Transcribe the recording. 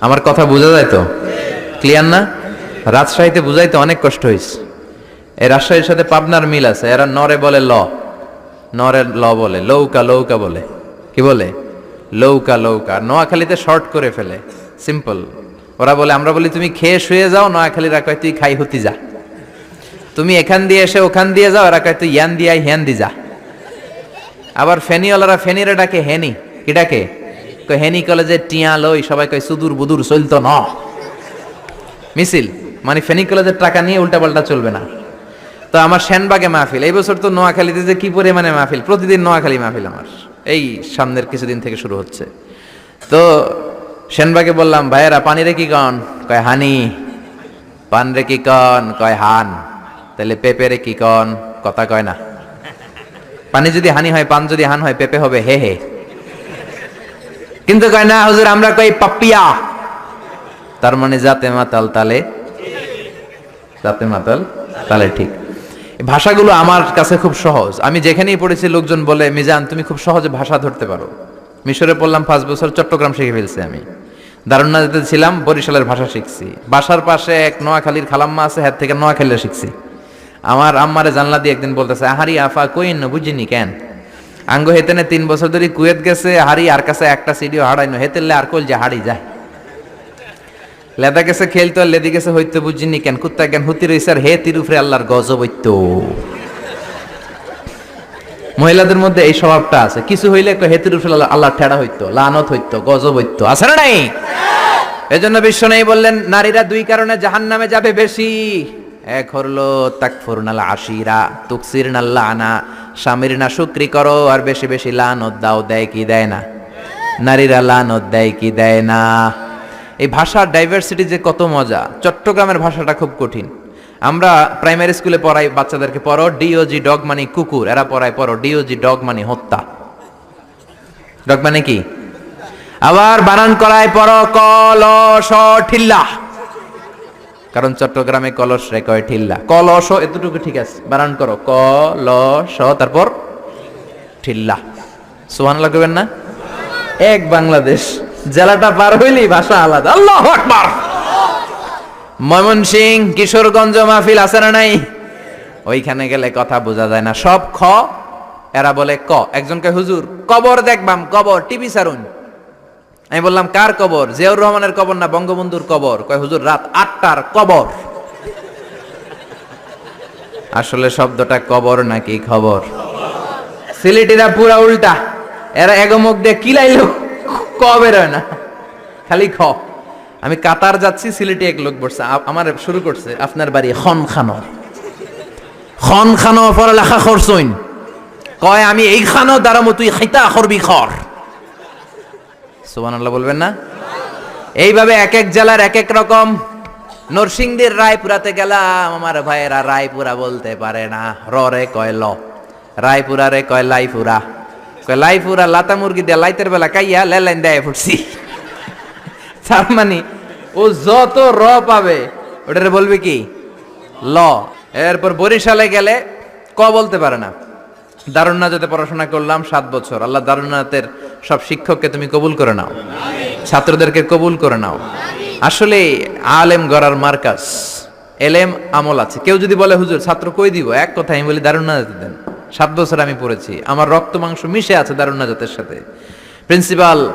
আমার কথা বোঝা যায় তো? ক্লিয়ার না? রাজশাহীতে বুঝাইতে অনেক কষ্ট হয়েছে এই রাজশাহীর সাথে পাবনার মিল আছে। এরা নরে বলে ল। নরে ল বলে। লৌকা লৌকা বলে। কি বলে? লৌকা লৌকা। নোয়াখালীতে শর্ট করে ফেলে। সিম্পল ওরা বলে, আমরা বলি, তুমি খেয়ে শুয়ে যাও। নোয়াখালীরা কয়, তুই খাই হতি যা। তুমি এখান দিয়ে এসে ওখান দিয়ে যাও। এরা কয়, তুই ইয়ান দিয়ে হ্যান দি যা। আবার ফেনিওয়ালারা ফেনিরে ডাকে, হেনি। কি ডাকে? হেনি কলেজে টিয়া লই, সবাই কয়, সুদূর বুদুর চলতো ন। মিছিল মানে ফেনি কলেজের টাকা নিয়ে উল্টাপাল্টা চলবে না। তো আমার সেনবাগে মাহফিল, এই বছর তো নোয়াখালীতে যে কি পরিমাণে মাহফিল, প্রতিদিন নোয়াখালী মাহফিল আমার। এই সামনের কিছুদিন থেকে শুরু হচ্ছে। তো সেনবাগে বললাম, ভাইয়েরা, পানি রে কি কন? কয়, হানি। পান রে কি কন? কয়, হান। তাহলে পেঁপে রে কি কন? কথা কয় না। পানি যদি হানি হয়, পান যদি হান হয়, পেঁপে হবে? হে হে। কিন্তু কয়, না, হুজুর, আমরা কই পাপিয়া। তার মানে জাতে মাতাল তালে। জাতে মাতাল তালে, ঠিক। ভাষাগুলো আমার কাছে খুব সহজ। আমি যেখানেই পড়েছি, লোকজন বলে, মিজান, তুমি খুব সহজে ভাষা ধরতে পারো। মিশরে পড়লাম পাঁচ বছর, চট্টগ্রাম শিখে ফেলছি আমি। দারুণা যেতে ছিলাম, বরিশালের ভাষা শিখছি। বাসার পাশে এক নোয়াখালীর খালাম্মা আছে হ্যাঁ থেকে নোয়াখালীরা শিখছি। আমার আম্মারে জানলা দিয়ে একদিন বলতেছে, আহারি আফা কইন বুঝিনি কেন? আঙ্গ হেতেনে তিন বছর ধরে কুয়েত গেছে, হারি, আর কাছে একটা সিডিও হারাইনো। হেতেলে আর কল যে হারি যায়। লেদা গেছে খেলতো আর লেদি গেছে হইতে বুঝিনি কেন, কুত্তা কেন, হুতি রইছে আর হে তিরুফরে আল্লাহর গজব হইত। মহিলাদের মধ্যে এই স্বভাবটা আছে। কিছু হইলে একটা হেতির উপরে আল্লাহ ঠেড়া হইতো, লানত হইতো, গজব হইতো। আছে না নাই? এজন্য বিশ্ব নেই বললেন, নারীরা দুই কারণে জাহান নামে যাবে বেশি। এক হরলো তাকফুর নাল আশিরা তুকসির নাল্লা আনা স্বামীর না শুক্রি করো, আর বেশি বেশি লানত দাও, দেয় কি দেয় না? নারীরা লানত দেয় কি দেয় না? এই ভাষার ডাইভার্সিটি যে কত মজা, চট্টগ্রামের ভাষাটা খুব কঠিন। আমরা প্রাইমারি স্কুলে পড়াই, বাচ্চাদেরকে পড়ো ডিওজি ডগ মানে কুকুর, এরা পড়ায়, পড়ো ডিওজি ডগ মানে হত্যা। ডগ মানে কি? আবার বানান করায় পড়ো কলস ঠিল্লা। কারণ চট্টগ্রামে কলস রে কয় ঠিল্লা। কলস এতটুকু ঠিক আছে। বানান করো। কলস, তারপর ঠিল্লা। সোহান লাগবেন না? এক বাংলাদেশ। জেলাটা পার হইলেই ভাষা আলাদা। আল্লাহ আকবার। ময়মনসিং, কিশোরগঞ্জ মাহফিল আছে না নাই? ওইখানে গেলে কথা বোঝা যায় না। সব খ, এরা বলে ক। একজনকে হুজুর, কবর দেখবাম কবর, টিভি সারুন। আমি বললাম, কার কবর? জিয়াউর রহমানের কবর না বঙ্গবন্ধুর কবর? কয়, হুজুর, রাত আটটার কবর। আসলে শব্দটা কবর নাকি খবর? সিলেটিরা পুরা উল্টা। এরা এগমুখ দিয়ে কিলাইলো ক বেরোয় না। খালি খ। আমি কাতার যাচ্ছি, সিলেটে এক লোক বসছে। আমার শুরু করছে, আপনার বাড়ি খন খানো খন খানো পড়ালেখা করছইন। কয়, আমি এই খানো দ্বারা তুই খাইতা করবি খর সুবহানাল্লাহ বলবেন না? এইভাবে এক এক জেলার এক এক রকম নরসিংদীর রায়পুরাতে গেলাম, আমার ভাইয়েরা রায়পুরা বলতে পারে না। র রে কয় ল। রায়পুরা রে কয় লাইপুরা কয় লাইপুরা লাতা মুরগি দিয়ে লাইতের বেলা কাইয়া লেলাইন দেয় ফুটছি। তার মানে ও যত র পাবে, ওটারে বলবে কি? ল। এরপর বরিশালে গেলে ক বলতে পারে না। দারুণনাথে পড়াশোনা করলাম সাত বছর। আল্লাহ দারুণনাথের সব শিক্ষককে তুমি কবুল করে নাও। ছাত্রদেরকে কবুল করে নাও। আসলে আলেম গড়ার মার্কাস এলেম আমল আছে। কেউ যদি বলে, হুজুর, ছাত্র কই দিব? এক কথা আমি বলি দারুণ নাজাতে দেন। সাত বছর আমি পড়েছি। আমার রক্ত মাংস মিশে আছে দারুণ নাজাতের সাথে। প্রিন্সিপাল